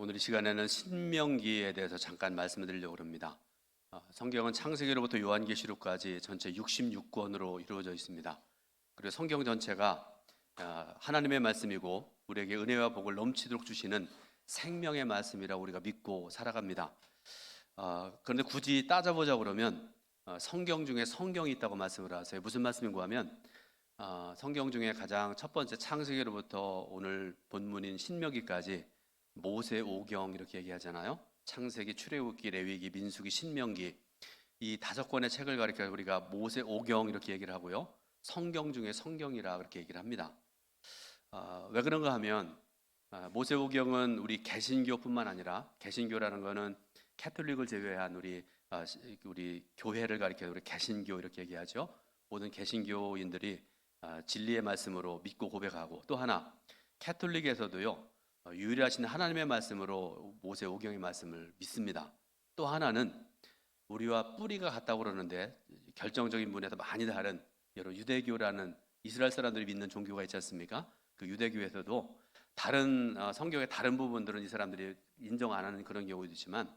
오늘 이 시간에는 신명기에 대해서 잠깐 말씀을 드리려고 합니다. 어, 성경은 창세기로부터 요한계시록까지 전체 66권으로 이루어져 있습니다. 그리고 성경 전체가 어, 하나님의 말씀이고 우리에게 은혜와 복을 넘치도록 주시는 생명의 말씀이라 우리가 믿고 살아갑니다. 어, 그런데 굳이 따져보자 그러면 어, 성경 중에 성경이 있다고 말씀을 하세요. 무슨 말씀인가 하면 어, 성경 중에 가장 첫 번째 창세기로부터 오늘 본문인 신명기까지 모세 오경 이렇게 얘기하잖아요. 창세기, 출애굽기, 레위기, 민수기, 신명기 이 다섯 권의 책을 가리켜 우리가 모세 오경 이렇게 얘기를 하고요. 성경 중에 성경이라 그렇게 얘기를 합니다. 아, 왜 그런가 하면 아, 모세 오경은 우리 개신교뿐만 아니라 개신교라는 거는 캐톨릭을 제외한 우리 아, 시- 우리 교회를 가리켜 우리 개신교 이렇게 얘기하죠. 모든 개신교인들이 아, 진리의 말씀으로 믿고 고백하고 또 하나 캐톨릭에서도요 어, 유일하신 하나님의 말씀으로 모세 오경의 말씀을 믿습니다. 또 하나는 우리와 뿌리가 같다고 그러는데 결정적인 분에서 많이 다른 여러 유대교라는 이스라엘 사람들이 믿는 종교가 있지 않습니까? 그 유대교에서도 다른 어, 성경의 다른 부분들은 이 사람들이 인정 안 하는 그런 경우도 있지만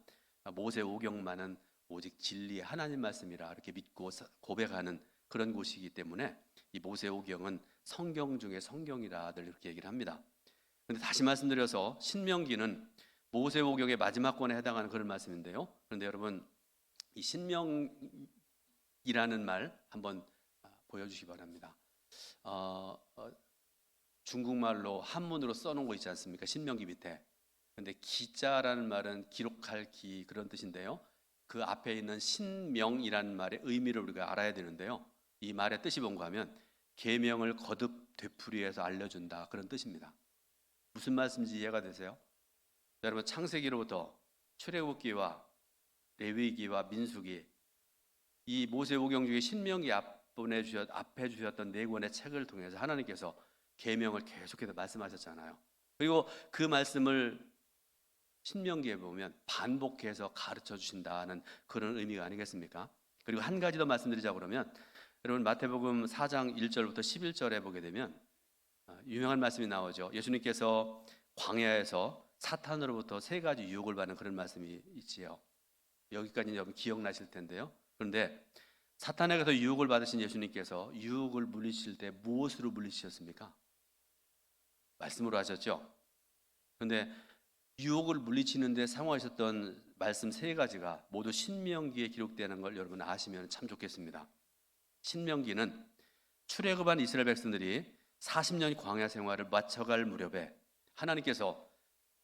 어, 모세 오경만은 오직 진리의 하나님 말씀이라 이렇게 믿고 사- 고백하는 그런 곳이기 때문에 이 모세 오경은 성경 중에 성경이라들 이렇게 얘기를 합니다. 그런데 다시 말씀드려서 신명기는 모세오경의 마지막 권에 해당하는 그런 말씀인데요. 그런데 여러분 이 신명이라는 말 한번 아, 보여주시기 바랍니다. 어, 어, 중국말로 한문으로 써놓은 거 있지 않습니까? 신명기 밑에. 근데 기자라는 말은 기록할 기 그런 뜻인데요. 그 앞에 있는 신명이라는 말의 의미를 우리가 알아야 되는데요. 이 말의 뜻이 뭔가 하면 계명을 거듭 되풀이해서 알려준다 그런 뜻입니다. 무슨 말씀인지 이해가 되세요? 여러분 창세기로부터 출애굽기와 레위기와 민수기 이 모세오경 중에 신명기 앞에 주셨 앞에 주셨던 네 권의 책을 통해서 하나님께서 계명을 계속해서 말씀하셨잖아요. 그리고 그 말씀을 신명기에 보면 반복해서 가르쳐 주신다는 그런 의미가 아니겠습니까? 그리고 한 가지 더 말씀드리자 그러면 여러분 마태복음 4장 1절부터 11절에 보게 되면 아, 유명한 말씀이 나오죠. 예수님께서 광야에서 사탄으로부터 세 가지 유혹을 받는 그런 말씀이 있지요. 여기까지 여러분 기억나실 텐데요. 그런데 사탄에게서 유혹을 받으신 예수님께서 유혹을 물리칠 때 무엇으로 물리치셨습니까? 말씀으로 하셨죠. 그런데 유혹을 물리치는데 사용하셨던 말씀 세 가지가 모두 신명기에 기록되는 걸 여러분 아시면 참 좋겠습니다. 신명기는 출애굽한 이스라엘 백성들이 40년 광야 생활을 마쳐갈 무렵에 하나님께서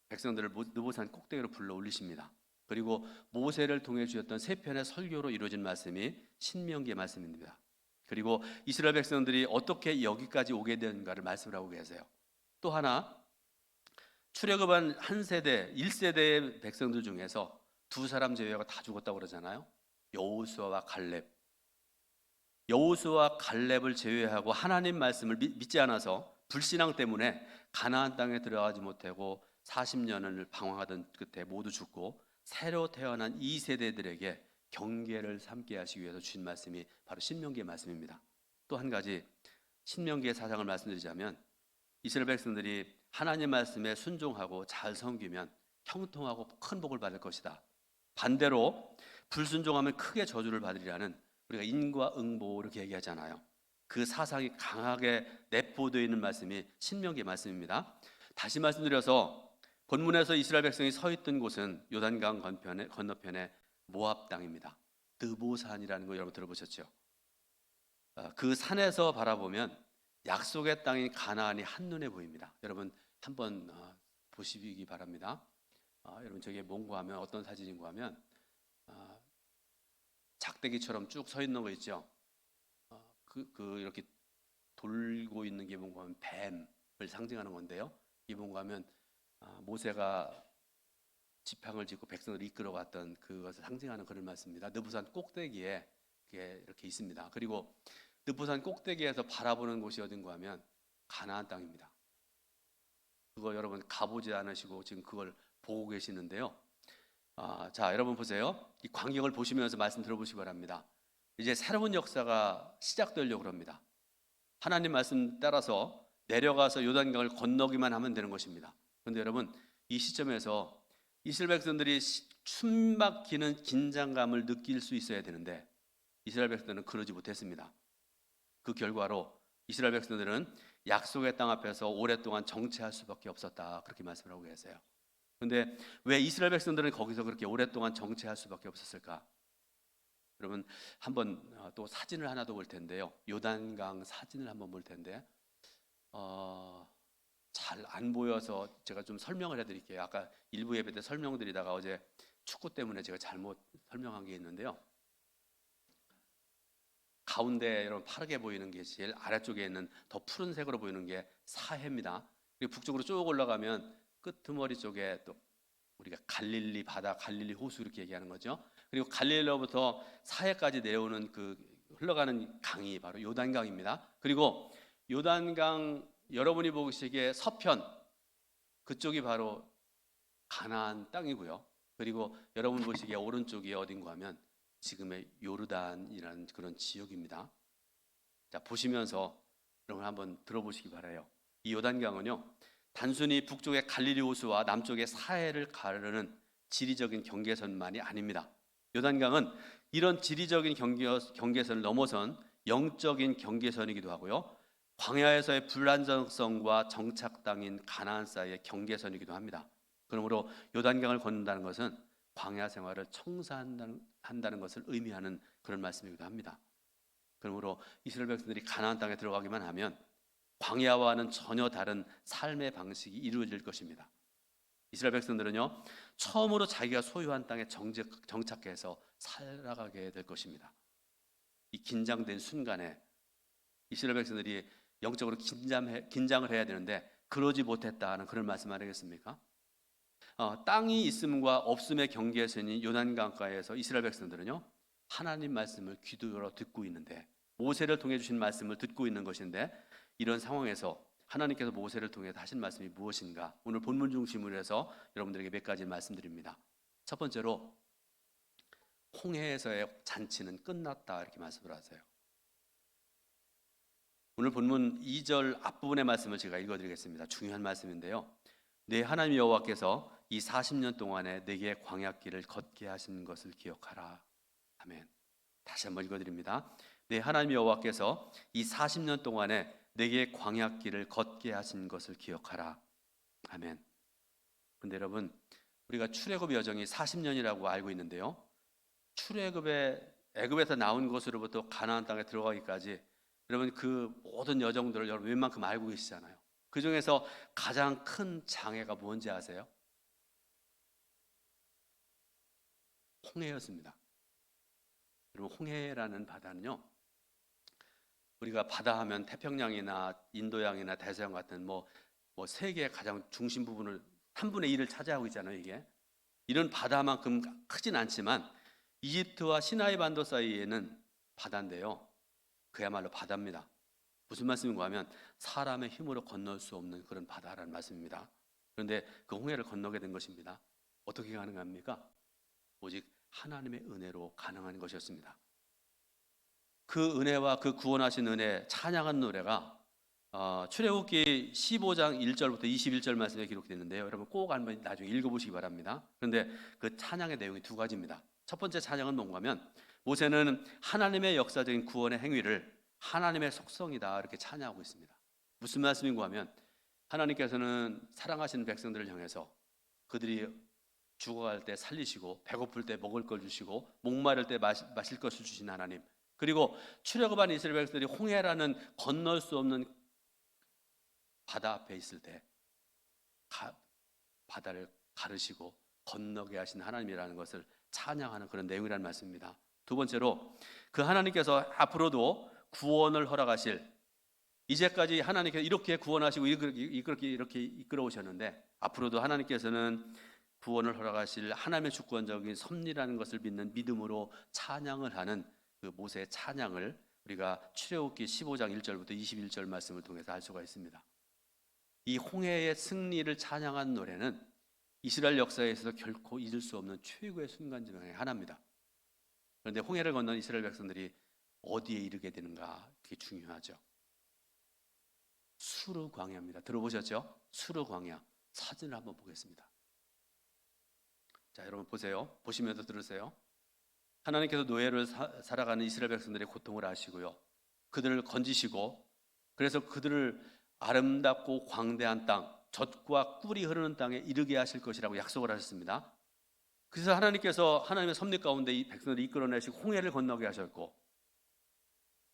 백성들을 모- 느보산 꼭대기로 불러 올리십니다. 그리고 모세를 통해 주셨던 세 편의 설교로 이루어진 말씀이 신명기의 말씀입니다. 그리고 이스라엘 백성들이 어떻게 여기까지 오게 된가를 말씀을 하고 계세요. 또 하나 출애굽한 한 세대, 1세대의 백성들 중에서 두 사람 제외가 다 죽었다고 그러잖아요. 여호수아와 갈렙. 여호수아 갈렙을 제외하고 하나님 말씀을 믿- 믿지 않아서 불신앙 때문에 가나안 땅에 들어가지 못하고 40년을 방황하던 끝에 모두 죽고 새로 태어난 이 세대들에게 경계를 삼게 하시기 위해서 주신 말씀이 바로 신명기의 말씀입니다. 또 한 가지 신명기의 사상을 말씀드리자면 이스라엘 백성들이 하나님 말씀에 순종하고 잘 섬기면 형통하고 큰 복을 받을 것이다. 반대로 불순종하면 크게 저주를 받으리라는 우리가 인과 응보 이렇게 얘기하잖아요. 그 사상이 강하게 내포되어 있는 말씀이 신명기의 말씀입니다. 다시 말씀드려서 본문에서 이스라엘 백성이 서 있던 곳은 요단강 건너편에, 건너편에 모압 땅입니다. 드보산이라는 거 여러분 들어보셨죠? 아, 그 산에서 바라보면 약속의 땅인 가나안이 한눈에 보입니다. 여러분 한번 어, 보시기 바랍니다. 아, 여러분 저게 뭔가 하면 어떤 사진인가 하면 아, 작대기처럼 쭉 서 있는 거 있죠. 어, 그, 그 이렇게 돌고 있는 게 뭔가 하면 뱀을 상징하는 건데요. 이 뭔가 하면 아, 모세가 지팡을 짚고 백성을 이끌어갔던 그것을 상징하는 그런 말씀입니다. 느부산 꼭대기에 이렇게 있습니다. 그리고 느부산 꼭대기에서 바라보는 곳이 어딘가 하면 가나안 땅입니다. 그거 여러분 가보지 않으시고 지금 그걸 보고 계시는데요. 아, 자, 여러분 보세요. 이 광경을 보시면서 말씀 들어보시기 바랍니다. 이제 새로운 역사가 시작되려고 합니다. 하나님 말씀 따라서 내려가서 요단강을 건너기만 하면 되는 것입니다. 그런데 여러분 이 시점에서 이스라엘 백성들이 시- 숨막히는 긴장감을 느낄 수 있어야 되는데 이스라엘 백성들은 그러지 못했습니다. 그 결과로 이스라엘 백성들은 약속의 땅 앞에서 오랫동안 정체할 수밖에 없었다. 그렇게 말씀을 하고 계세요. 근데 왜 이스라엘 백성들은 거기서 그렇게 오랫동안 정체할 수밖에 없었을까? 여러분 한번 어, 또 사진을 하나 더 볼 텐데요. 요단강 사진을 한번 볼 텐데 어, 잘 안 보여서 제가 좀 설명을 해드릴게요. 아까 일부 예배 때 설명드리다가 어제 축구 때문에 제가 잘못 설명한 게 있는데요. 가운데 여러분 파랗게 보이는 게 제일 아래쪽에 있는 더 푸른색으로 보이는 게 사해입니다. 그리고 북쪽으로 쭉 올라가면 끄트머리 쪽에 또 우리가 갈릴리 바다, 갈릴리 호수 이렇게 얘기하는 거죠. 그리고 갈릴리로부터 사해까지 내려오는 그 흘러가는 강이 바로 요단강입니다. 그리고 요단강 여러분이 보시기에 서편 그쪽이 바로 가나안 땅이고요. 그리고 여러분 보시기에 오른쪽이 어딘가 하면 지금의 요르단이라는 그런 지역입니다. 자 보시면서 여러분 한번 들어보시기 바라요. 이 요단강은요 단순히 북쪽의 갈릴리 호수와 남쪽의 사해를 가르는 지리적인 경계선만이 아닙니다. 요단강은 이런 지리적인 경계, 경계선을 넘어선 영적인 경계선이기도 하고요. 광야에서의 불안정성과 정착 땅인 가나안 사이의 경계선이기도 합니다. 그러므로 요단강을 걷는다는 것은 광야 생활을 청산한다는 한다는 것을 의미하는 그런 말씀이기도 합니다. 그러므로 이스라엘 백성들이 가나안 땅에 들어가기만 하면 광야와는 전혀 다른 삶의 방식이 이루어질 것입니다. 이스라엘 백성들은요 처음으로 자기가 소유한 땅에 정착, 정착 해서 살아가게 될 것입니다. 이 긴장된 순간에 이스라엘 백성들이 영적으로 긴장해, 긴장을 해야 되는데 그러지 못했다는 그런 말씀 아니겠습니까? 어, 땅이 있음과 없음의 경계선인 요단강가에서 이스라엘 백성들은요 하나님 말씀을 귀들어 듣고 있는데 모세를 통해 주신 말씀을 듣고 있는 것인데 이런 상황에서 하나님께서 모세를 통해 하신 말씀이 무엇인가? 오늘 본문 중심으로 해서 여러분들에게 몇 가지 말씀드립니다. 첫 번째로 홍해에서의 잔치는 끝났다 이렇게 말씀을 하세요. 오늘 본문 2절 앞부분의 말씀을 제가 읽어드리겠습니다. 중요한 말씀인데요. 내 하나님 여호와께서 이 40년 동안에 내게 광야길을 걷게 하신 것을 기억하라. 아멘. 다시 한번 읽어드립니다. 내 하나님 여호와께서 이 40년 동안에 내게 광야길을 걷게 하신 것을 기억하라. 아멘. 근데 여러분, 우리가 출애굽 여정이 40년이라고 알고 있는데요. 출애굽의 애굽에서 나온 것으로부터 가나안 땅에 들어가기까지 여러분 그 모든 여정들을 여러분 웬만큼 알고 계시잖아요. 그 중에서 가장 큰 장애가 뭔지 아세요? 홍해였습니다. 여러분 홍해라는 바다는요. 우리가 바다 하면 태평양이나 인도양이나 대서양 같은 뭐, 뭐 세계의 가장 중심 부분을 3분의 1을 차지하고 있잖아요, 이게. 이런 바다만큼 크진 않지만 이집트와 시나이 반도 사이에는 바다인데요. 그야말로 바다입니다. 무슨 말씀인가 하면 사람의 힘으로 건널 수 없는 그런 바다라는 말씀입니다. 그런데 그 홍해를 건너게 된 것입니다. 어떻게 가능합니까? 오직 하나님의 은혜로 가능한 것이었습니다. 그 은혜와 그 구원하신 은혜 찬양한 노래가 어, 출애굽기 15장 1절부터 21절 말씀에 기록되는데요. 여러분 꼭 한번 나중에 읽어보시기 바랍니다. 그런데 그 찬양의 내용이 두 가지입니다. 첫 번째 찬양은 뭔가 하면 모세는 하나님의 역사적인 구원의 행위를 하나님의 속성이다 이렇게 찬양하고 있습니다. 무슨 말씀인가 하면 하나님께서는 사랑하시는 백성들을 향해서 그들이 죽어갈 때 살리시고 배고플 때 먹을 걸 주시고 목마를 때 마시, 마실 것을 주신 하나님 그리고 출애굽한 이스라엘 백성들이 홍해라는 건널 수 없는 바다 앞에 있을 때 가, 바다를 가르시고 건너게 하신 하나님이라는 것을 찬양하는 그런 내용이라는 말씀입니다. 두 번째로 그 하나님께서 앞으로도 구원을 허락하실 이제까지 하나님께서 이렇게 구원하시고 이렇게 이렇게 이끌어 오셨는데 앞으로도 하나님께서는 구원을 허락하실 하나님의 주권적인 섭리라는 것을 믿는 믿음으로 찬양을 하는 그 모세의 찬양을 우리가 출애굽기 15장 1절부터 21절 말씀을 통해서 알 수가 있습니다. 이 홍해의 승리를 찬양한 노래는 이스라엘 역사에서 결코 잊을 수 없는 최고의 순간 중에 하나입니다. 그런데 홍해를 건넌 이스라엘 백성들이 어디에 이르게 되는가 그게 중요하죠. 수르 광야입니다. 들어보셨죠? 수르 광야 사진을 한번 보겠습니다. 자, 여러분 보세요. 보시면서 들으세요. 하나님께서 노예를 사, 살아가는 이스라엘 백성들의 고통을 아시고요. 그들을 건지시고 그래서 그들을 아름답고 광대한 땅, 젖과 꿀이 흐르는 땅에 이르게 하실 것이라고 약속을 하셨습니다. 그래서 하나님께서 하나님의 섭리 가운데 이 백성들을 이끌어내시고 홍해를 건너게 하셨고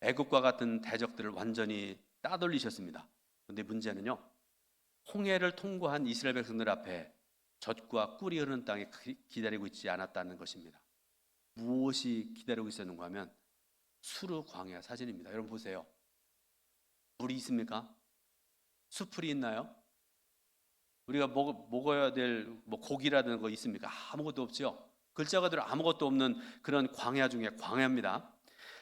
애국과 같은 대적들을 완전히 따돌리셨습니다. 그런데 문제는요. 홍해를 통과한 이스라엘 백성들 앞에 젖과 꿀이 흐르는 땅에 기- 기다리고 있지 않았다는 것입니다. 무엇이 기다리고 있었는가 하면 수르 광야 사진입니다. 여러분 보세요. 물이 있습니까? 수풀이 있나요? 우리가 먹, 먹어야 될 뭐 고기라든 거 있습니까? 아무것도 없죠. 글자 그대로 아무것도 없는 그런 광야 중에 광야입니다.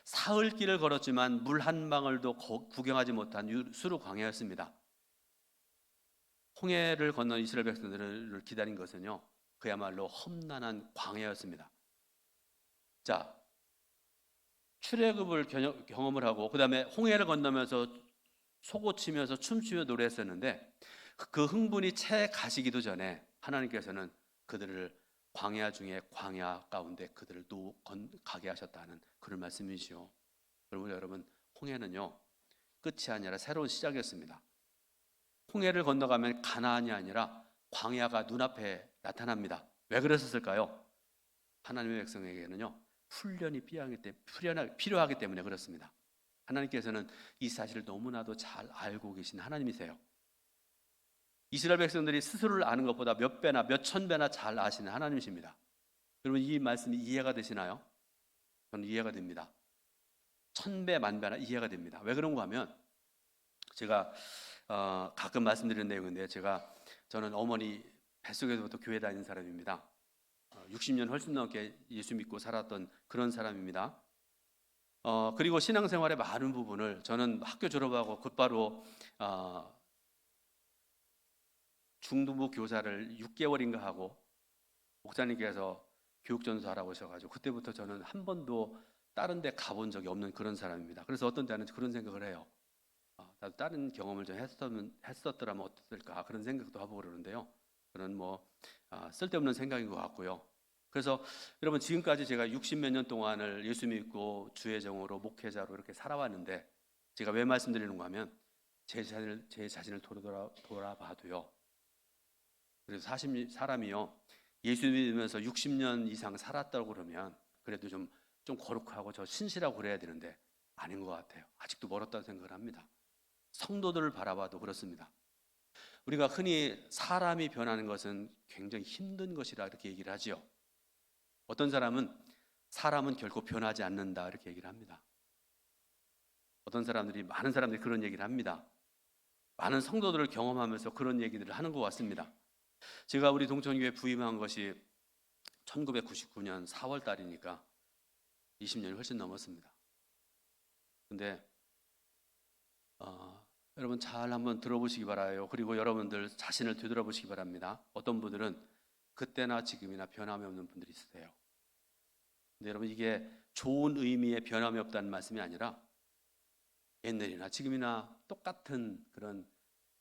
사흘 길을 걸었지만 물 한 방울도 거- 구경하지 못한 유- 수르 광야였습니다. 홍해를 건너 이스라엘 백성들을 기다린 것은요, 그야말로 험난한 광야였습니다. 자, 출애굽을 견- 경험을 하고 그 다음에 홍해를 건너면서 소고치면서 춤추며 노래했었는데 그 흥분이 채 가시기도 전에 하나님께서는 그들을 광야 중에 광야 가운데 그들을 노 건, 가게 하셨다는 그런 말씀이시요. 여러분 여러분 홍해는요 끝이 아니라 새로운 시작이었습니다. 홍해를 건너가면 가나안이 아니라 광야가 눈앞에 나타납니다. 왜 그랬었을까요? 하나님의 백성에게는요 훈련이 필요하기 때문에 그렇습니다. 하나님께서는 이 사실을 너무나도 잘 알고 계신 하나님이세요. 이스라엘 백성들이 스스로를 아는 것보다 몇 배나 몇 천 배나 잘 아시는 하나님이십니다. 여러분 이 말씀이 이해가 되시나요? 저는 이해가 됩니다. 천 배, 만 배나 이해가 됩니다. 왜 그런가 하면 제가 어, 가끔 말씀드리는 내용인데 제가 저는 어머니 뱃속에서부터 교회 다니는 사람입니다. 어, 60년 훨씬 넘게 예수 믿고 살았던 그런 사람입니다. 어, 그리고 신앙생활의 많은 부분을 저는 학교 졸업하고 곧바로 어, 중등부 교사를 6개월인가 하고 목사님께서 교육전수하라고 하셔가지고 그때부터 저는 한 번도 다른 데 가본 적이 없는 그런 사람입니다. 그래서 어떤 때는 그런 생각을 해요. 아, 나도 다른 경험을 좀 했었면, 했었더라면 어땠을까 그런 생각도 하고 그러는데요. 그런 뭐 아, 쓸데없는 생각인 것 같고요. 그래서 여러분 지금까지 제가 60몇 년 동안을 예수 믿고 주의 정으로 목회자로 이렇게 살아왔는데 제가 왜 말씀드리는가 하면 제 자신을 제 자신을 돌아, 돌아봐도요. 그래서 40 사람이요 예수 믿으면서 60년 이상 살았다고 그러면 그래도 좀좀 거룩하고 저 신실하고 그래야 되는데 아닌 것 같아요. 아직도 멀었다는 생각을 합니다. 성도들을 바라봐도 그렇습니다. 우리가 흔히 사람이 변하는 것은 굉장히 힘든 것이라 이렇게 얘기를 하지요. 어떤 사람은 사람은 결코 변하지 않는다 이렇게 얘기를 합니다. 어떤 사람들이 많은 사람들이 그런 얘기를 합니다. 많은 성도들을 경험하면서 그런 얘기들을 하는 것 같습니다. 제가 우리 동천교회 부임한 것이 1999년 4월 달이니까 20년이 훨씬 넘었습니다. 근데 어, 여러분 잘 한번 들어보시기 바라요. 그리고 여러분들 자신을 되돌아보시기 바랍니다. 어떤 분들은 그때나 지금이나 변함이 없는 분들이 있으세요. 근데 여러분 이게 좋은 의미의 변함이 없다는 말씀이 아니라 옛날이나 지금이나 똑같은 그런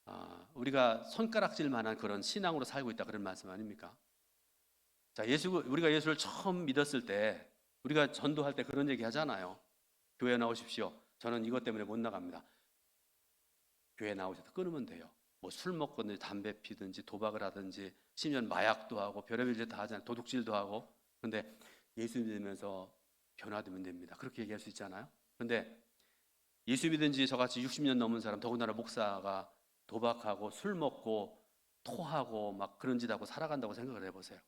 아, 우리가 손가락질 만한 그런 신앙으로 살고 있다 그런 말씀 아닙니까? 자 예수 우리가 예수를 처음 믿었을 때 우리가 전도할 때 그런 얘기 하잖아요. 교회 나오십시오. 저는 이것 때문에 못 나갑니다. 교회 나오셔서 끊으면 돼요. 뭐 술 먹든지 담배 피든지 도박을 하든지 심지어 마약도 하고 별의별 짓 다 하잖아요. 도둑질도 하고. 근데 예수 믿으면서 변화되면 됩니다. 그렇게 얘기할 수 있잖아요. 근데 예수 믿은 지 저같이 60년 넘은 사람 더군다나 목사가 도박하고 술 먹고 토하고 막 그런 짓 하고 살아간다고 생각을 해보세요.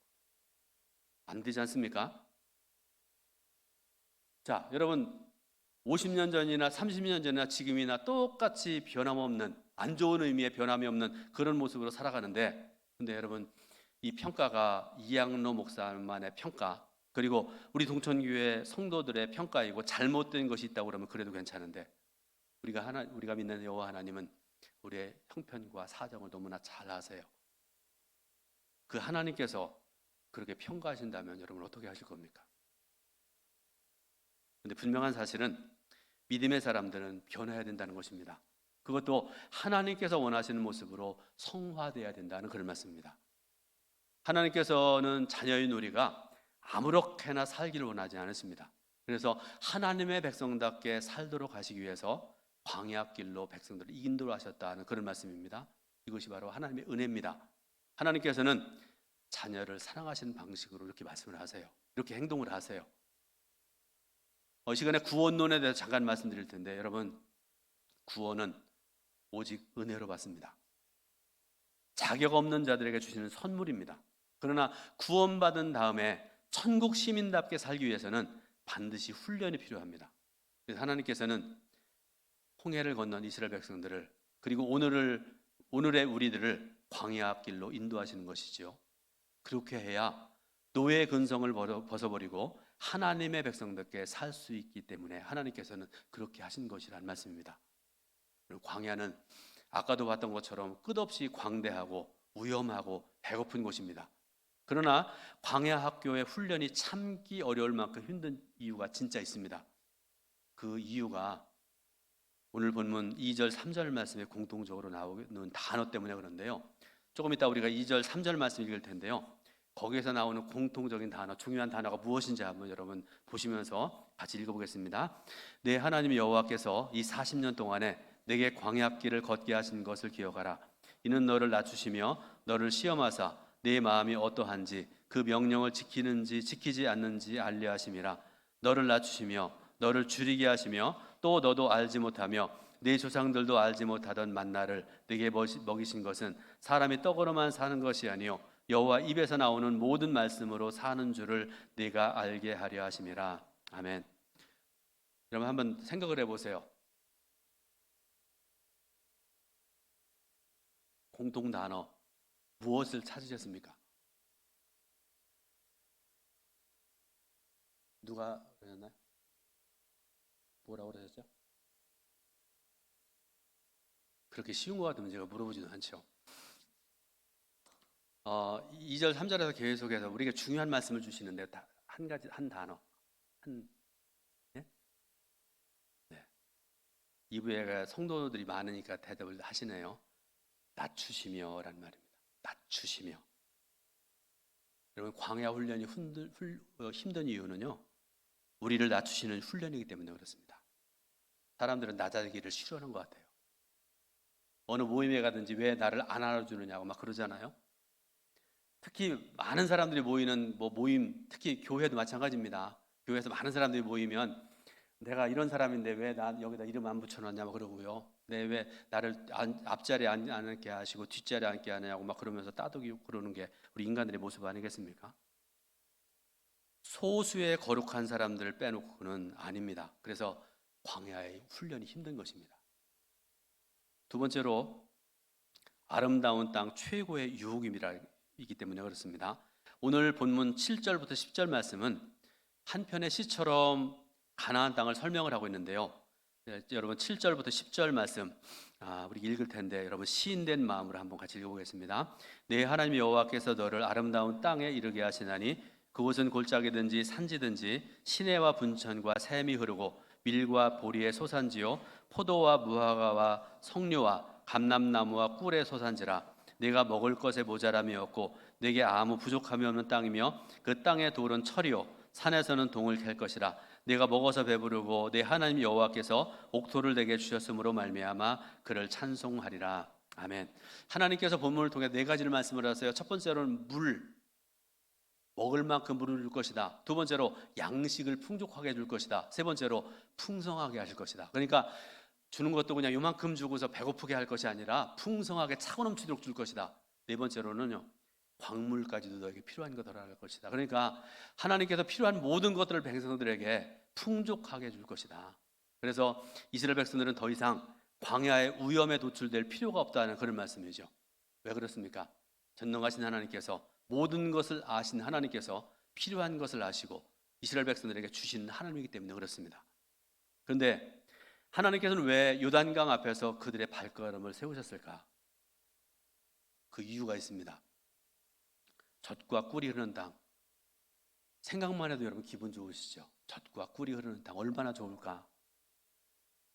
안 되지 않습니까? 자, 여러분 50년 전이나 30년 전이나 지금이나 똑같이 변함없는 안 좋은 의미의 변함이 없는 그런 모습으로 살아가는데 근데 여러분 이 평가가 이양로 목사만의 평가 그리고 우리 동천교회 성도들의 평가이고 잘못된 것이 있다고 그러면 그래도 괜찮은데 우리가 하나 우리가 믿는 여호와 하나님은 우리의 형편과 사정을 너무나 잘 아세요. 그 하나님께서 그렇게 평가하신다면 여러분 어떻게 하실 겁니까? 근데 분명한 사실은 믿음의 사람들은 변해야 된다는 것입니다. 그것도 하나님께서 원하시는 모습으로 성화돼야 된다는 그런 말씀입니다. 하나님께서는 자녀인 우리가 아무렇게나 살기를 원하지 않으십니다. 그래서 하나님의 백성답게 살도록 하시기 위해서 광야 길로 백성들을 인도하셨다는 그런 말씀입니다. 이것이 바로 하나님의 은혜입니다. 하나님께서는 자녀를 사랑하시는 방식으로 이렇게 말씀을 하세요. 이렇게 행동을 하세요. 어, 시간에 구원론에 대해서 잠깐 말씀드릴 텐데 여러분 구원은 오직 은혜로 받습니다. 자격 없는 자들에게 주시는 선물입니다. 그러나 구원받은 다음에 천국 시민답게 살기 위해서는 반드시 훈련이 필요합니다. 그래서 하나님께서는 홍해를 건넌 이스라엘 백성들을 그리고 오늘을 오늘의 우리들을 광야 앞길로 인도하시는 것이죠. 그렇게 해야 노예의 근성을 벗어- 벗어버리고 하나님의 백성들께 살 수 있기 때문에 하나님께서는 그렇게 하신 것이라는 말씀입니다. 광야는 아까도 봤던 것처럼 끝없이 광대하고 위험하고 배고픈 곳입니다. 그러나 광야 학교의 훈련이 참기 어려울 만큼 힘든 이유가 진짜 있습니다. 그 이유가 오늘 본문 2절 3절 말씀에 공통적으로 나오는 단어 때문에 그런데요. 조금 이따 우리가 2절 3절 말씀 읽을 텐데요. 거기에서 나오는 공통적인 단어, 중요한 단어가 무엇인지 한번 여러분 보시면서 같이 읽어보겠습니다. 내 하나님 여호와께서 이 40년 동안에 내게 광야길을 걷게 하신 것을 기억하라. 이는 너를 낮추시며 너를 시험하사 내 마음이 어떠한지 그 명령을 지키는지 지키지 않는지 알려 하심이라. 너를 낮추시며 너를 줄이게 하시며 또 너도 알지 못하며 네 조상들도 알지 못하던 만나를 먹이- 먹이신 것은 사람이 떡으로만 사는 것이 아니요 여호와 입에서 나오는 모든 말씀으로 사는 줄을 네가 알게 하려 하심이라. 아멘. 여러분 한번 생각을 해 보세요. 공통 단어 무엇을 찾으셨습니까? 누가 그러셨나요? 뭐라고 그러셨죠? 그렇게 쉬운 것 같으면 제가 물어보지도 않죠. 어, 2절 3절에서 계속해서 우리에게 중요한 말씀을 주시는데 다- 한 가지 한 단어 한 예? 네. 이부에 성도들이 많으니까 대답을 하시네요. 낮추시며 라는 말입니다. 낮추시며. 여러분 광야 훈련이 흔들, 훌- 어, 힘든 이유는요. 우리를 낮추시는 훈련이기 때문에 그렇습니다. 사람들은 낮아지기를 싫어하는 것 같아요. 어느 모임에 가든지 왜 나를 안 알아주느냐고 막 그러잖아요. 특히 많은 사람들이 모이는 뭐 모임, 특히 교회도 마찬가지입니다. 교회에서 많은 사람들이 모이면 내가 이런 사람인데 왜 나 여기다 이름 안 붙여놨냐 막 그러고요. 네, 왜 나를 안- 앞자리에 안, 앉게 하시고 뒷자리에 앉게 하냐고 막 그러면서 따독이고 그러는 게 우리 인간들의 모습 아니겠습니까? 소수의 거룩한 사람들을 빼놓고는 아닙니다. 그래서 광야의 훈련이 힘든 것입니다. 두 번째로 아름다운 땅 최고의 유혹임이 기 때문에 그렇습니다. 오늘 본문 7절부터 10절 말씀은 한편의 시처럼 가나안 땅을 설명을 하고 있는데요. 네, 여러분 7절부터 10절 말씀 아, 우리 읽을 텐데 여러분 시인된 마음으로 한번 같이 읽어보겠습니다. 내 하나님 여호와께서 너를 아름다운 땅에 이르게 하시나니 그곳은 골짜기든지 산지든지 시내와 분천과 샘이 흐르고 밀과 보리의 소산지요 포도와 무화과와 석류와 감람나무와 꿀의 소산지라 내가 먹을 것에 모자람이 없고 내게 아무 부족함이 없는 땅이며 그 땅의 돌은 철이요 산에서는 동을 캘 것이라 내가 먹어서 배부르고 내 하나님 여호와께서 옥토를 내게 주셨으므로 말미암아 그를 찬송하리라 아멘 하나님께서 본문을 통해 네 가지를 말씀을 하세요 첫 번째로는 물 먹을 만큼 물을 줄 것이다. 두 번째로 양식을 풍족하게 해줄 것이다. 세 번째로 풍성하게 하실 것이다. 그러니까 주는 것도 그냥 요만큼 주고서 배고프게 할 것이 아니라 풍성하게 차고 넘치도록 줄 것이다. 네 번째로는요. 광물까지도 너에게 필요한 것을 할 것이다. 그러니까 하나님께서 필요한 모든 것들을 백성들에게 풍족하게 줄 것이다. 그래서 이스라엘 백성들은 더 이상 광야의 위험에 노출될 필요가 없다는 그런 말씀이죠. 왜 그렇습니까? 전능하신 하나님께서 모든 것을 아신 하나님께서 필요한 것을 아시고 이스라엘 백성들에게 주시는 하나님이기 때문에 그렇습니다. 그런데 하나님께서는 왜 요단강 앞에서 그들의 발걸음을 세우셨을까? 그 이유가 있습니다. 젖과 꿀이 흐르는 땅. 생각만 해도 여러분 기분 좋으시죠? 젖과 꿀이 흐르는 땅 얼마나 좋을까?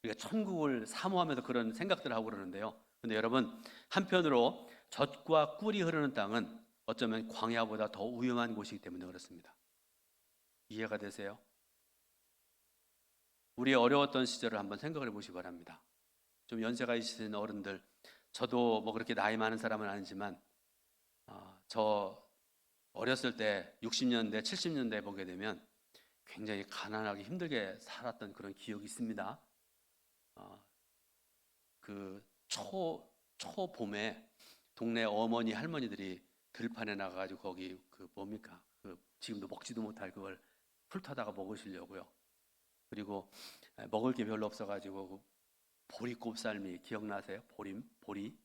우리가 천국을 사모하면서 그런 생각들을 하고 그러는데요. 근데 여러분 한편으로 젖과 꿀이 흐르는 땅은 어쩌면 광야보다 더 위험한 곳이기 때문에 그렇습니다. 이해가 되세요? 우리의 어려웠던 시절을 한번 생각을 해보시기 바랍니다. 좀 연세가 있으신 어른들, 저도 뭐 그렇게 나이 많은 사람은 아니지만 아, 저 어렸을 때 60년대, 70년대 보게 되면 굉장히 가난하게 힘들게 살았던 그런 기억이 있습니다. 어, 그 초, 초봄에 동네 어머니 할머니들이 들판에 나가가지고 거기 그 뭡니까 그 지금도 먹지도 못할 그걸 훑어다가 먹으시려고요. 그리고 에, 먹을 게 별로 없어가지고 그 보리꼽 삶이 기억나세요? 보림 보리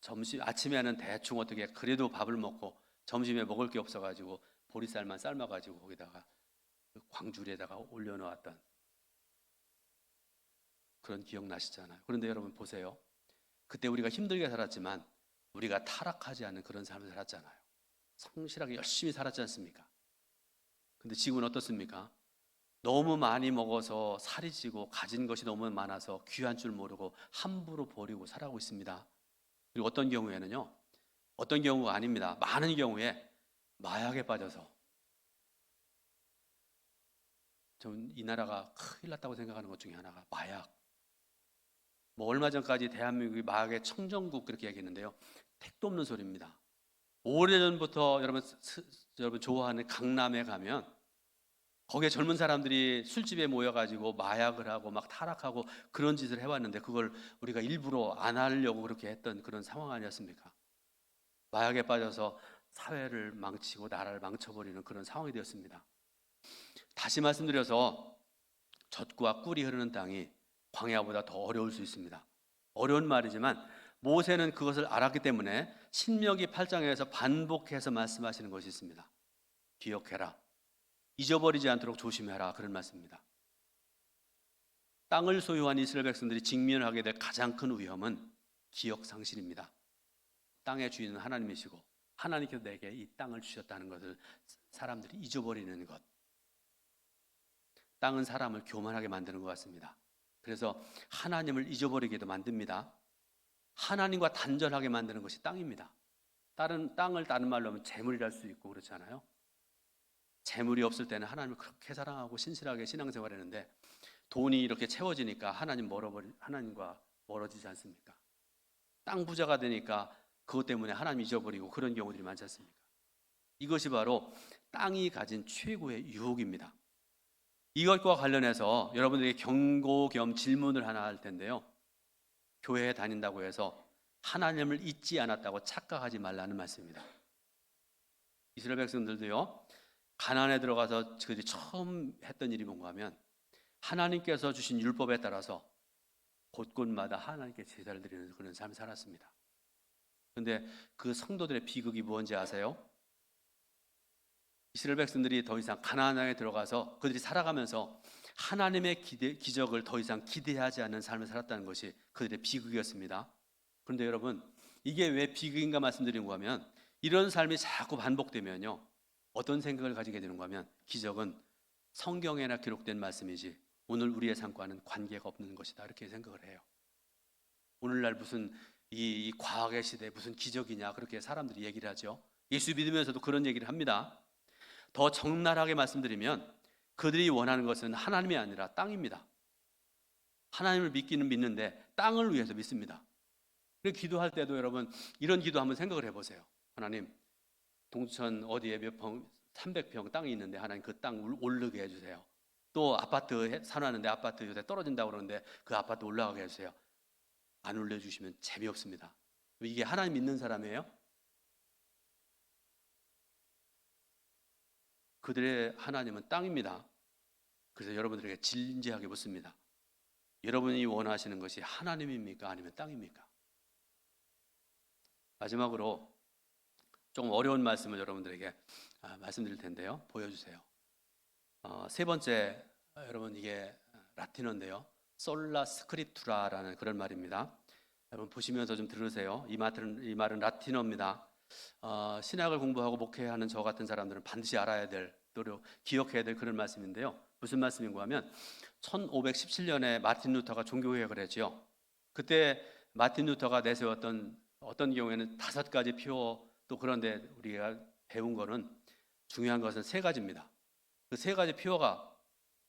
점심 아침에는 대충 어떻게 그래도 밥을 먹고 점심에 먹을 게 없어가지고 보리쌀만 삶아가지고 거기다가 그 광주리에다가 올려놓았던 그런 기억 나시잖아요. 그런데 여러분 보세요. 그때 우리가 힘들게 살았지만 우리가 타락하지 않는 그런 삶을 살았잖아요. 성실하게 열심히 살았지 않습니까? 근데 지금은 어떻습니까? 너무 많이 먹어서 살이 찌고 가진 것이 너무 많아서 귀한 줄 모르고 함부로 버리고 살아가고 있습니다. 그리고 어떤 경우에는요. 어떤 경우가 아닙니다. 많은 경우에 마약에 빠져서 전이 나라가 큰일 났다고 생각하는 것 중에 하나가 마약. 뭐 얼마 전까지 대한민국이 마약의 청정국 그렇게 얘기했는데요. 택도 없는 소리입니다. 오래전부터 여러분 스- 여러분 좋아하는 강남에 가면 거기에 젊은 사람들이 술집에 모여가지고 마약을 하고 막 타락하고 그런 짓을 해왔는데 그걸 우리가 일부러 안 하려고 그렇게 했던 그런 상황 아니었습니까? 마약에 빠져서 사회를 망치고 나라를 망쳐버리는 그런 상황이 되었습니다. 다시 말씀드려서 젖과 꿀이 흐르는 땅이 광야보다 더 어려울 수 있습니다. 어려운 말이지만 모세는 그것을 알았기 때문에 신명기 8장에서 반복해서 말씀하시는 것이 있습니다. 기억해라. 잊어버리지 않도록 조심해라. 그런 말씀입니다. 땅을 소유한 이스라엘 백성들이 직면하게 될 가장 큰 위험은 기억 상실입니다. 땅의 주인은 하나님이시고 하나님께서 내게 이 땅을 주셨다는 것을 사람들이 잊어버리는 것. 땅은 사람을 교만하게 만드는 것 같습니다. 그래서 하나님을 잊어버리게도 만듭니다. 하나님과 단절하게 만드는 것이 땅입니다. 다른 땅을 다른 말로 하면 재물이랄 수 있고 그렇잖아요. 재물이 없을 때는 하나님을 그렇게 사랑하고 신실하게 신앙생활했는데 돈이 이렇게 채워지니까 하나님 멀어버리 하나님과 멀어지지 않습니까? 땅 부자가 되니까 그것 때문에 하나님 잊어버리고 그런 경우들이 많지 않습니까? 이것이 바로 땅이 가진 최고의 유혹입니다. 이것과 관련해서 여러분들에게 경고 겸 질문을 하나 할 텐데요. 교회에 다닌다고 해서 하나님을 잊지 않았다고 착각하지 말라는 말씀입니다. 이스라엘 백성들도요. 가나안에 들어가서 그들이 처음 했던 일이 뭔가 하면 하나님께서 주신 율법에 따라서 곳곳마다 하나님께 제사를 드리는 그런 삶을 살았습니다. 그런데 그 성도들의 비극이 뭔지 아세요? 이스라엘 백성들이 더 이상 땅에 들어가서 그들이 살아가면서 하나님의 기대, 기적을 더 이상 기대하지 않는 삶을 살았다는 것이 그들의 비극이었습니다. 그런데 여러분 이게 왜 비극인가 말씀드린 거면 이런 삶이 자꾸 반복되면요 어떤 생각을 가지게 되는가 하면 기적은 성경에나 기록된 말씀이지 오늘 우리의 삶과는 관계가 없는 것이다 이렇게 생각을 해요. 오늘날 무슨 이, 이 과학의 시대 무슨 기적이냐 그렇게 사람들이 얘기를 하죠. 예수 믿으면서도 그런 얘기를 합니다. 더 적나라하게 말씀드리면 그들이 원하는 것은 하나님이 아니라 땅입니다. 하나님을 믿기는 믿는데 땅을 위해서 믿습니다. 그래서 기도할 때도 여러분 이런 기도 한번 생각을 해보세요. 하나님 동천 어디에 몇 평, 300평 땅이 있는데 하나님 그 땅 오르게 해주세요. 또 아파트 사놨는데 아파트 요새 떨어진다고 그러는데 그 아파트 올라가게 해주세요. 안 올려주시면 재미없습니다. 이게 하나님 믿는 사람이에요? 그들의 하나님은 땅입니다. 그래서 여러분들에게 진지하게 묻습니다. 여러분이 원하시는 것이 하나님입니까? 아니면 땅입니까? 마지막으로 조금 어려운 말씀을 여러분들에게 아, 말씀드릴 텐데요. 보여주세요. 어, 세 번째 어, 여러분 이게 라틴어인데요. 솔라 스크립투라라는 그런 말입니다. 여러분 보시면서 좀 들으세요. 이 말은 이 말은 라틴어입니다. 어, 신학을 공부하고 목회하는 저 같은 사람들은 반드시 알아야 될 노력, 기억해야 될 그런 말씀인데요. 무슨 말씀인가 하면 1517년에 마틴 루터가 종교개혁을 했지요. 그때 마틴 루터가 내세웠던 어떤 경우에는 다섯 가지 표 또 그런데 우리가 배운 거는 중요한 것은 세 가지입니다. 그 세 가지 표어가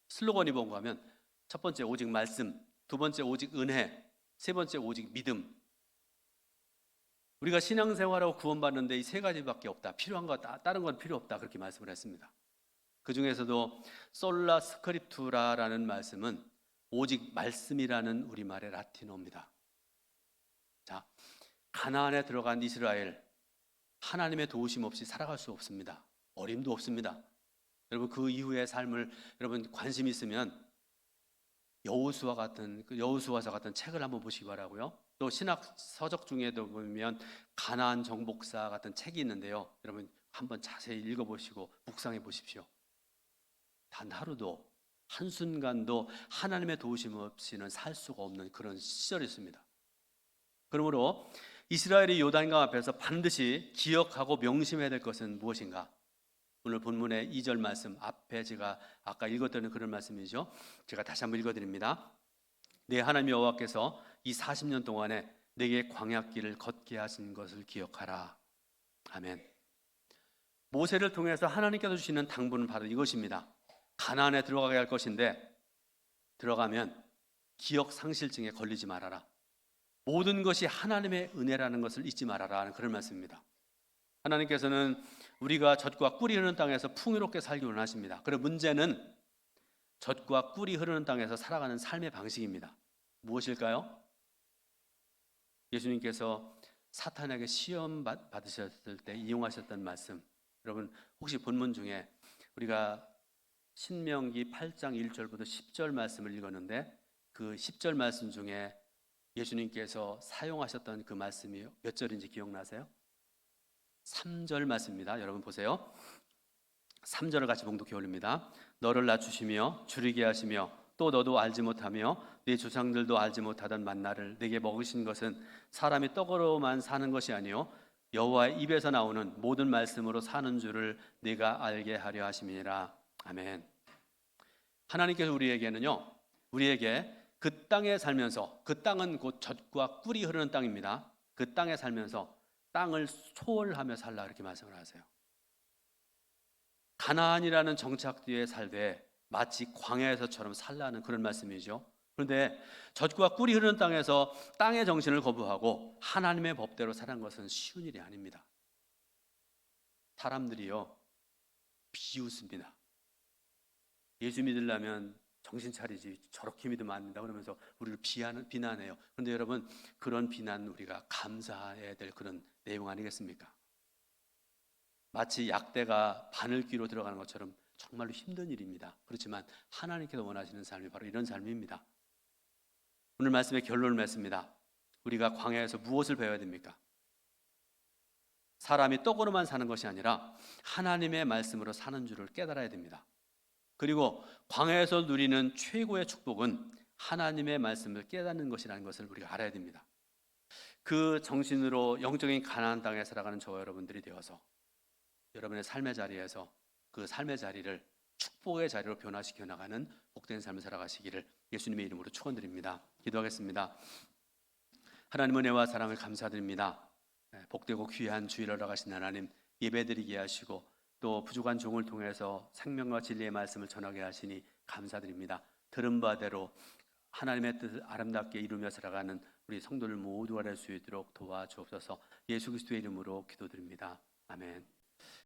슬로건이 뭔가 하면 첫 번째 오직 말씀, 두 번째 오직 은혜, 세 번째 오직 믿음. 우리가 신앙생활하고 구원받는데 이 세 가지밖에 없다. 필요한 거 따- 다른 건 필요 없다. 그렇게 말씀을 했습니다. 그 중에서도 솔라 스크립투라라는 말씀은 오직 말씀이라는 우리말의 라틴어입니다. 자, 가나안에 들어간 이스라엘 하나님의 도우심 없이 살아갈 수 없습니다. 어림도 없습니다. 여러분 그 이후의 삶을 여러분 관심 있으면 여호수아 같은 그 여호수아서 같은 책을 한번 보시기 바라고요. 또 신학 서적 중에도 보면 가나안 정복사 같은 책이 있는데요. 여러분 한번 자세히 읽어 보시고 묵상해 보십시오. 단 하루도 한 순간도 하나님의 도우심 없이는 살 수가 없는 그런 시절이었습니다. 그러므로 이스라엘이 요단강 앞에서 반드시 기억하고 명심해야 될 것은 무엇인가? 오늘 본문의 2절 말씀 앞에 제가 아까 읽었던 그런 말씀이죠. 제가 다시 한번 읽어드립니다. 내 하나님 여호와께서 이 40년 동안에 내게 광야길을 걷게 하신 것을 기억하라. 아멘. 모세를 통해서 하나님께서 주시는 당부는 바로 이것입니다. 가나안에 들어가게 할 것인데 들어가면 기억 상실증에 걸리지 말아라. 모든 것이 하나님의 은혜라는 것을 잊지 말아라 하는 그런 말씀입니다. 하나님께서는 우리가 젖과 꿀이 흐르는 땅에서 풍요롭게 살기 원하십니다. 그런 문제는 젖과 꿀이 흐르는 땅에서 살아가는 삶의 방식입니다. 무엇일까요? 예수님께서 사탄에게 시험 받- 받으셨을 때 이용하셨던 말씀. 여러분 혹시 본문 중에 우리가 신명기 8장 1절부터 10절 말씀을 읽었는데 그 10절 말씀 중에 예수님께서 사용하셨던 그 말씀이 몇 절인지 기억나세요? 3절 말씀입니다. 여러분 보세요. 3절을 같이 봉독해 올립니다. 너를 낮추시며 줄이게 하시며 또 너도 알지 못하며 네 조상들도 알지 못하던 만나를 내게 먹으신 것은 사람이 떡으로만 사는 것이 아니요 여호와의 입에서 나오는 모든 말씀으로 사는 줄을 네가 알게 하려 하심이니라. 아멘. 하나님께서 우리에게는요. 우리에게 그 땅에 살면서 그 땅은 곧 젖과 꿀이 흐르는 땅입니다. 그 땅에 살면서 땅을 소홀하며 살라 이렇게 말씀을 하세요. 가나안이라는 정착지에 살되 마치 광야에서처럼 살라는 그런 말씀이죠. 그런데 젖과 꿀이 흐르는 땅에서 땅의 정신을 거부하고 하나님의 법대로 사는 것은 쉬운 일이 아닙니다. 사람들이요 비웃습니다. 예수 믿으려면 정신 차리지 저렇게 믿으면 안 된다 그러면서 우리를 비하는, 비난해요. 그런데 여러분 그런 비난 우리가 감사해야 될 그런 내용 아니겠습니까? 마치 약대가 바늘 귀로 들어가는 것처럼 정말로 힘든 일입니다. 그렇지만 하나님께서 원하시는 삶이 바로 이런 삶입니다. 오늘 말씀의 결론을 맺습니다. 우리가 광야에서 무엇을 배워야 됩니까? 사람이 떡으로만 사는 것이 아니라 하나님의 말씀으로 사는 줄을 깨달아야 됩니다. 그리고 광야에서 누리는 최고의 축복은 하나님의 말씀을 깨닫는 것이라는 것을 우리가 알아야 됩니다. 그 정신으로 영적인 가나안 땅에 살아가는 저와 여러분들이 되어서 여러분의 삶의 자리에서 그 삶의 자리를 축복의 자리로 변화시켜 나가는 복된 삶을 살아가시기를 예수님의 이름으로 축원드립니다. 기도하겠습니다. 하나님 은혜와 사랑을 감사드립니다. 네, 복되고 귀한 주일을 나가신 하나님 예배드리게 하시고 또 부족한 종을 통해서 생명과 진리의 말씀을 전하게 하시니 감사드립니다. 들은 바대로 하나님의 뜻을 아름답게 이루며 살아가는 우리 성도들 모두가 될 수 있도록 도와주옵소서. 예수 그리스도의 이름으로 기도드립니다. 아멘.